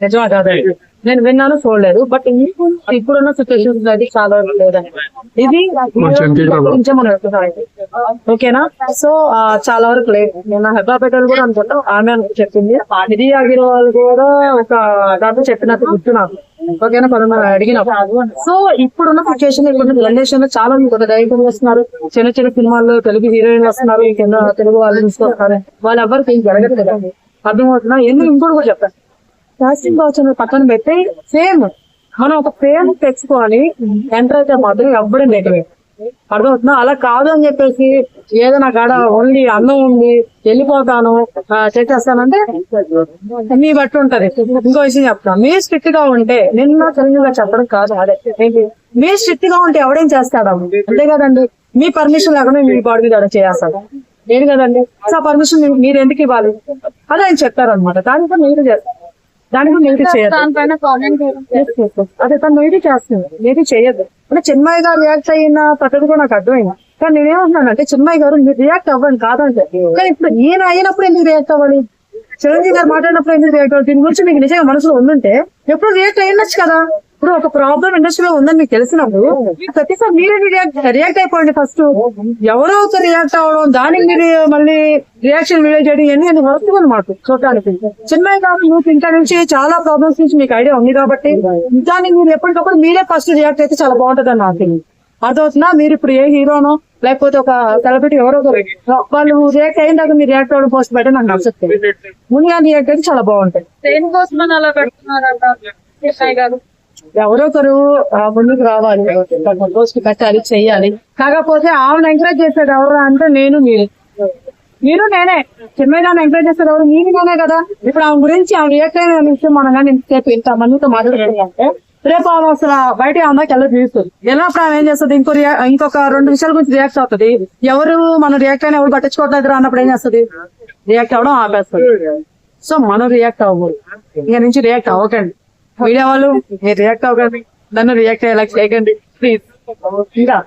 నిజమా కాదండి నేను విన్నాను చూడలేదు. బట్ ఇప్పుడున్న సిచ్యువేషన్స్ అది చాలా వరకు లేదండి. ఇది. ఓకేనా? సో చాలా వరకు లేదు నేను హెబ్బాపేటలు కూడా అనుకుంటా ఆమె చెప్పింది. ఇది అగిరవాల్ కూడా ఒక దాంట్లో చెప్పినట్టు గుర్తు నాకు ఓకేనా? పదమ అడిగిన సో ఇప్పుడున్న సిచ్యువేషన్ ఇప్పుడు జనరేషన్లో చాలా మంది కొత్త డైరెక్టర్లు వస్తున్నారు. చిన్న చిన్న సినిమాల్లో తెలుగు హీరోయిన్లు వస్తున్నారు. కింద తెలుగు వాళ్ళు తీసుకొస్తారు వాళ్ళు ఎవరికి జరగదు కదా అర్థమవుతున్నా ఎందుకు ఇంకోటి కూడా చెప్తాను కాస్టింగ్ కౌచ్ పక్కన పెట్టి సేమ్ మనం ఒక ఫేమ్ తెచ్చుకొని ఎంటర్ అయితే మాత్రం ఎవ్వడం నెటివే అర్థమవుతుందా? అలా కాదు అని చెప్పేసి ఏదో నా కాడ ఓన్లీ అన్నం ఉంది వెళ్ళిపోతాను చేసేస్తానంటే మీ బట్టి ఉంటది. ఇంకో విషయం చెప్తాను మీరు స్ట్రిక్ట్గా ఉంటే నిన్న తెలివిగా చెప్పడం కాదు. అదే. మీ మీరు స్ట్రిక్ట్గా ఉంటే ఎవడేం చేస్తాడా? అంతే కదండి. మీ పర్మిషన్ లేకుండా మీ బాడీ మీద చేస్తాడు నేను కదండి. సో పర్మిషన్ మీరు ఎందుకు ఇవ్వాలి? అదే ఆయన చెప్తారనమాట దానితో మీరు చేస్తారు. దానికి మీరు చేయదు. అదే తను మేబీ చేస్తుంది. మేబీ చేయదు అంటే చిన్మయ్య గారు రియాక్ట్ అయిన పద్ధతి కూడా నాకు అర్థమైంది. కానీ నేనేమంటున్నాను అంటే చిన్మయ్య గారు మీరు రియాక్ట్ అవ్వండి కాదంటే. కానీ ఇప్పుడు ఈయన అయినప్పుడు ఎందుకు రియాక్ట్ అవ్వాలి? చిరంజీవి గారు మాట్లాడినప్పుడు ఎందుకు రియాక్ట్ అవ్వాలి? దీని గురించి మీకు నిజంగా మనసులో ఉండుంటే ఎప్పుడు రియాక్ట్ అయ్యొచ్చు కదా. ఇప్పుడు ఒక ప్రాబ్లం ఇండస్ట్రీలో ఉందని మీకు తెలిసినప్పుడు ప్రతిసారి మీరే రియాక్ట్ అయిపోండి ఫస్ట్ ఎవరో ఒక రియాక్ట్ అవ్వడం దానికి మీరు మళ్ళీ రియాక్షన్ వీడియో చేయడం ఇవన్నీ అది వస్తుంది అనమాట చూడటానికి. చిన్నవి కాదు మీకు ఇంకా నుంచి చాలా ప్రాబ్లమ్స్ నుంచి మీకు ఐడియా ఉంది కాబట్టి దానికి మీరు ఎప్పటికప్పుడు మీరే ఫస్ట్ రియాక్ట్ అయితే చాలా బాగుంటుంది అని నాకు అదవుతున్నా మీరు ఇప్పుడు ఏ హీరోనో లేకపోతే ఒక సెలబ్రిటీ ఎవరో ఒకరు వాళ్ళు రియాక్ట్ అయిన దాకా మీరు రియాక్ట్ అవ్వడం పోస్ట్ పెట్టే నాకు నచ్చుతుంది ముందుగా రియాక్ట్ అయితే చాలా బాగుంటుంది దేనికోసం అలా గారు. ఎవరో ఒకరు ఆ, ముందుకు రావాలి. పోస్ట్ కట్టాలి చెయ్యాలి కాకపోతే ఆమెను ఎంకరేజ్ చేసేది ఎవరు అంటే నేను మీరు. మీరు నేనే. చిన్నదాన్ని ఎంకరేజ్ చేసేది ఎవరు? మీరు నేనే కదా. ఇప్పుడు ఆమె గురించి ఆమె రియాక్ట్ నుంచి మనం కానీ ఇంతసేపు ఇంత మందితో మాట్లాడుతుంటే రేపు ఆమె అసలు బయట అందరికి ఎలా చూస్తుంది ఎలా ఆమె ఏం చేస్తుంది? ఇంకో రియా- ఇంకొక రెండు విషయాల గురించి రియాక్ట్ అవుతుంది. ఎవరు మనం రియాక్ట్ అయినా ఎవరు పట్టించుకోవట్లేదు అన్నప్పుడు ఏం చేస్తుంది? రియాక్ట్ అవ్వడం ఆపేస్తుంది. సో మనం రియాక్ట్ అవ్వకూడదు. ఇక నుంచి రియాక్ట్ అవ్వకండి. మీడియా వాళ్ళు మీరు రియాక్ట్ అవ్వకండి నన్ను రియాక్ట్ అయ్యేలా చేయకండి ప్లీజ్ ఇంకా